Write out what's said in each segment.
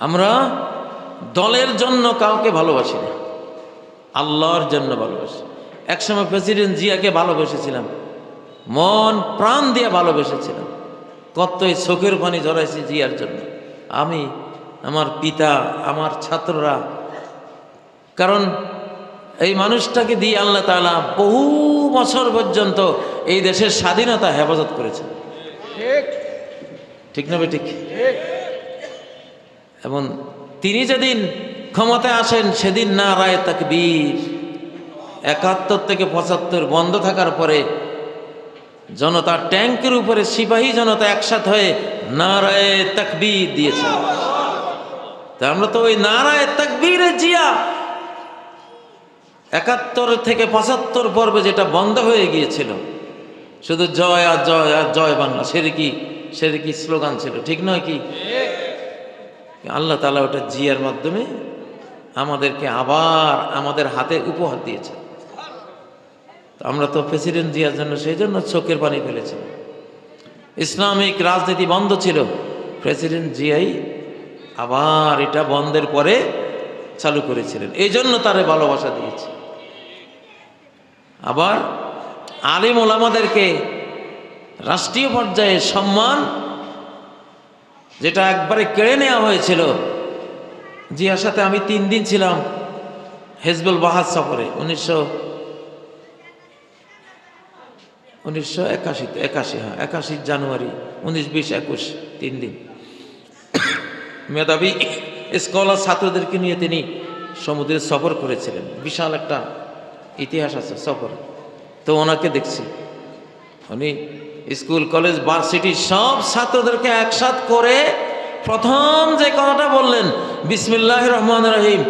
আমরা দলের জন্য কাউকে ভালোবাসি না। আল্লাহর জন্য ভালোবাসি। একসময় প্রেসিডেন্ট জিয়াকে ভালোবেসেছিলাম। মন প্রাণ দিয়ে ভালোবেসেছিলাম। কতই চোখের পানি জড়াইছি জিয়ার জন্য। আমি আমার পিতা আমার ছাত্ররা। কারণ এই মানুষটাকে দিয়ে আল্লাহ তাআলা বহু বছর পর্যন্ত এই দেশের স্বাধীনতা হেফাজত করেছেন। ঠিক। না বে ঠিক। এবং তিনি যেদিন ক্ষমতায় আসেন, সেদিন না রায় তাকবীর। একাত্তর থেকে পঁচাত্তর বন্ধ থাকার পরে জনতা ট্যাঙ্কের উপরে সিপাহী জনতা একসাথ হয়ে নারায় তাকবীর দিয়েছে। তা আমরা তো ওই নারায় তাকবীরে জিয়া। একাত্তর থেকে পঁচাত্তর পর্বে যেটা বন্ধ হয়ে গিয়েছিল, শুধু জয় আর জয় আর জয় বাংলা সেরে কি সেরে কি স্লোগান ছিল, ঠিক নয় কি? আল্লাহ তালা ওটা জিয়ার মাধ্যমে আমাদেরকে আবার আমাদের হাতে উপহার দিয়েছে। আমরা তো প্রেসিডেন্ট জিয়ার জন্য সেই জন্য চোখের পানি ফেলেছি। ইসলামিক রাজনীতি বন্ধ ছিল। প্রেসিডেন্ট জিয়াই আবার এটা বন্ধের পরে চালু করেছিলেন। এই জন্য তারে ভালোবাসা দিয়েছে। আবার আলিম ওলামাদেরকে রাষ্ট্রীয় পর্যায়ে সম্মান যেটা একবারে কেড়ে নেওয়া হয়েছিল। জিয়ার সাথে আমি তিন দিন ছিলাম হেজবুল বাহাদ সফরে, উনিশশো উনিশশো একাশিতে একাশি হ্যাঁ একাশি জানুয়ারি, উনিশ, বিশ, একুশ, তিন দিন। মেধাবী স্কলার ছাত্রদেরকে নিয়ে তিনি সমুদ্রে সফর করেছিলেন। বিশাল একটা ইতিহাস আছে সফর। তো ওনাকে দেখছি। উনি স্কুল, কলেজ, ভার্সিটি, সব ছাত্রদেরকে একসাথ করে প্রথম যে কথাটা বললেন বিসমিল্লাহ রহমান রহিম।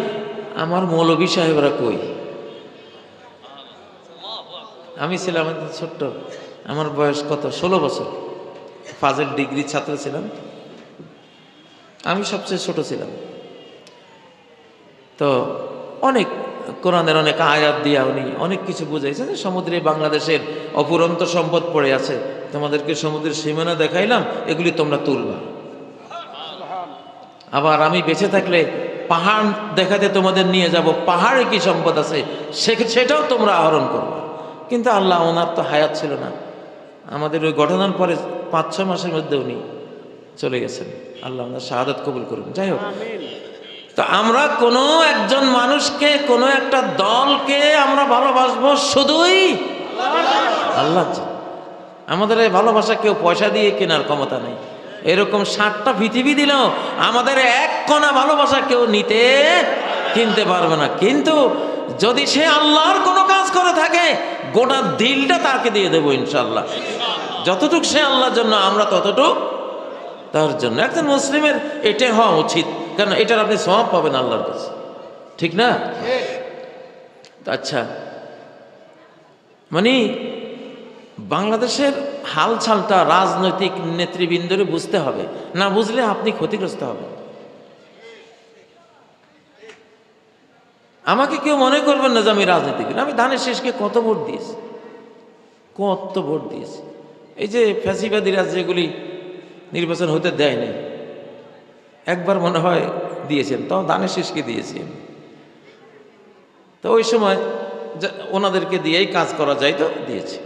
আমার মৌলবী সাহেবরা কই? আমি ছিলাম ছোট্ট, আমার বয়স কত? ষোলো বছর। ফাজেল ডিগ্রি ছাত্র ছিলাম। আমি সবচেয়ে ছোট ছিলাম। তো অনেক কোরআনের অনেক আয়াত দিয়া উনি অনেক কিছু বুঝাইছেন সমুদ্রে বাংলাদেশের অপুরন্ত সম্পদ পড়ে আছে। তোমাদেরকে সমুদ্রের সীমানা দেখাইলাম এগুলি তোমরা তুলবা। আবার আমি বেঁচে থাকলে পাহাড় দেখাতে তোমাদের নিয়ে যাব পাহাড়ে কি সম্পদ আছে সেটাও তোমরা আহরণ করবে। কিন্তু আল্লাহ ওনার তো হায়াত ছিল না। আমাদের ওই ঘটনার পরে পাঁচ ছয় মাসের মধ্যে উনি চলে গেছেন। আল্লাহ ওনার শাহাদাত কবুল করুন। যাই হোক। তো আমরা কোনো একজন মানুষকে কোনো একটা দলকে আমরা ভালোবাসবো শুধুই আল্লাহ আমাদের এই ভালোবাসা কেউ পয়সা দিয়ে কেনার ক্ষমতা নেই। এরকম ষাটটা পৃথিবী দিলেও আমাদের এক কণা ভালোবাসা কেউ নিতে কিনতে পারবে না। কিন্তু যদি সে আল্লাহর কোনো কাজ করে থাকে গোটা দিলটা তাকে দিয়ে দেবো ইনশাল্লাহ যতটুক সে আল্লাহর জন্য আমরা ততটুক তার জন্য। একজন মুসলিমের এটা হওয়া উচিত কারণ এটার আপনি সব পাবেন আল্লাহর কাছে। ঠিক না? আচ্ছা। মানে বাংলাদেশের হালচালটা রাজনৈতিক নেতৃবৃন্দরে বুঝতে হবে। না বুঝলে আপনি ক্ষতিগ্রস্ত হবেন। আমাকে কেউ মনে করবেন না যে আমি রাজনীতিবিদ আমি ধানের শেষকে কত ভোট দিয়েছি? কত ভোট দিয়েছি? এই যে ফ্যাসিবাদীরা যেগুলি নির্বাচন হতে দেয় নাই, একবার মনে হয় দিয়েছেন, তাও দানের শেষকে দিয়েছি তো ওই সময় ওনাদেরকে দিয়েই কাজ করা যায় তো দিয়েছি।